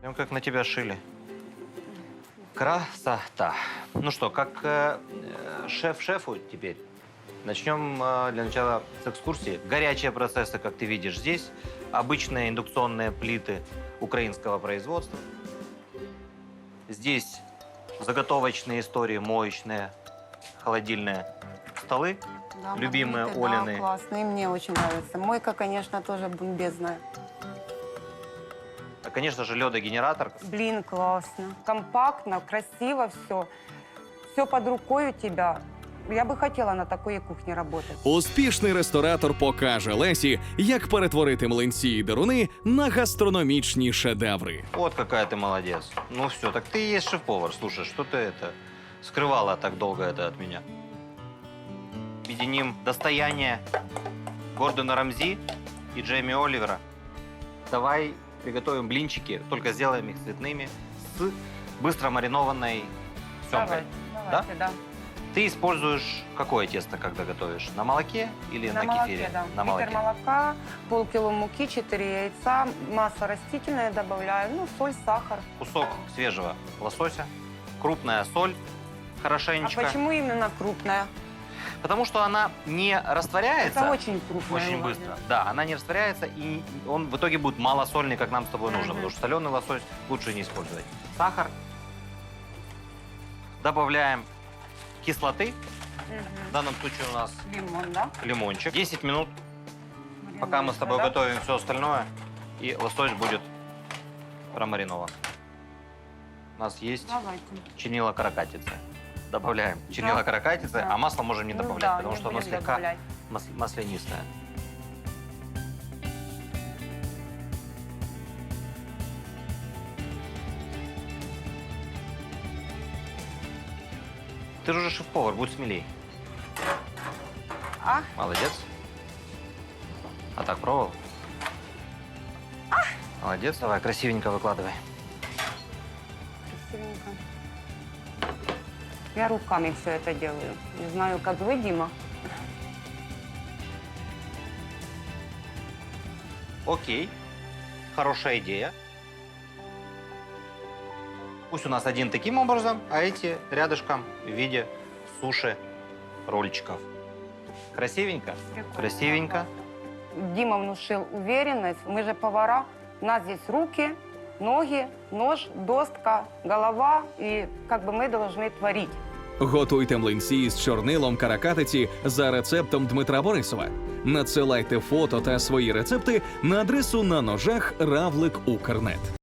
Прям как на тебя шили. Красота. Ну что, как э, э, шеф шефу теперь. Начнем э, для начала с экскурсии. Горячие процессы, как ты видишь здесь. Обычные индукционные плиты украинского производства. Здесь заготовочные истории, моечные, холодильные столы. Да, Любимые магниты, Олины. Да, классные, мне очень нравится. Мойка, конечно, тоже бомбезная А, конечно же, ледогенератор. Блин, классно. Компактно, красиво все. Все под рукой у тебя. Я бы хотела на такой кухне работать. Успішний ресторатор покаже Лесі, як перетворити млинці і деруни на гастрономічні шедеври. Вот какая ты молодец. Ну все, так ты и есть шеф-повар. Слушай, что ты это скрывала так долго это от меня? Объединим достояние Гордона Рамзи и Джейми Оливера. Давай приготовим блинчики, только сделаем их цветными, с быстро маринованной семгой. Давай, давайте, да? Ты используешь какое тесто, когда готовишь? На молоке или на, На молоке, кефире? да. На молоке. Литр молока, полкило муки, 4 яйца, масло растительное добавляю, ну, соль, сахар. Кусок свежего лосося, крупная соль, А хорошенечко. почему именно крупная? Потому что она не растворяется Это очень крупная. очень быстро. Да, она не растворяется, и он в итоге будет малосольный, как нам с тобой нужно, потому что соленый лосось лучше не использовать. Сахар. Добавляем кислоты. В данном случае у нас Лимон, да? лимончик. 10 минут, пока мы с тобой Да? готовим все остальное, и лосось будет промаринован. У нас есть Давайте. чинила каракатицы. Добавляем чинила Да. каракатицы, Да. а масло можем не Ну добавлять, да, потому не что оно слегка добавлять. мас- маслянистое. Ты же уже шеф-повар, будь смелей. А? Молодец. А так пробовал? Молодец, давай, красивенько выкладывай. Красивенько. Я руками все это делаю. Не знаю, как вы, Дима. Окей, хорошая идея. Пусть у нас один таким образом, а эти рядышком в виде суши рольчиков. Красивенько? Прикольно, Красивенько. да. Дима внушил уверенность. Мы же повара. У нас здесь руки, ноги, нож, достка, голова. И как бы мы должны творить. Готуйте млинці з чорнилом каракатиці за рецептом Дмитра Борисова. Надсилайте фото та свої рецепти на адресу на ножах Равлик Укрнет.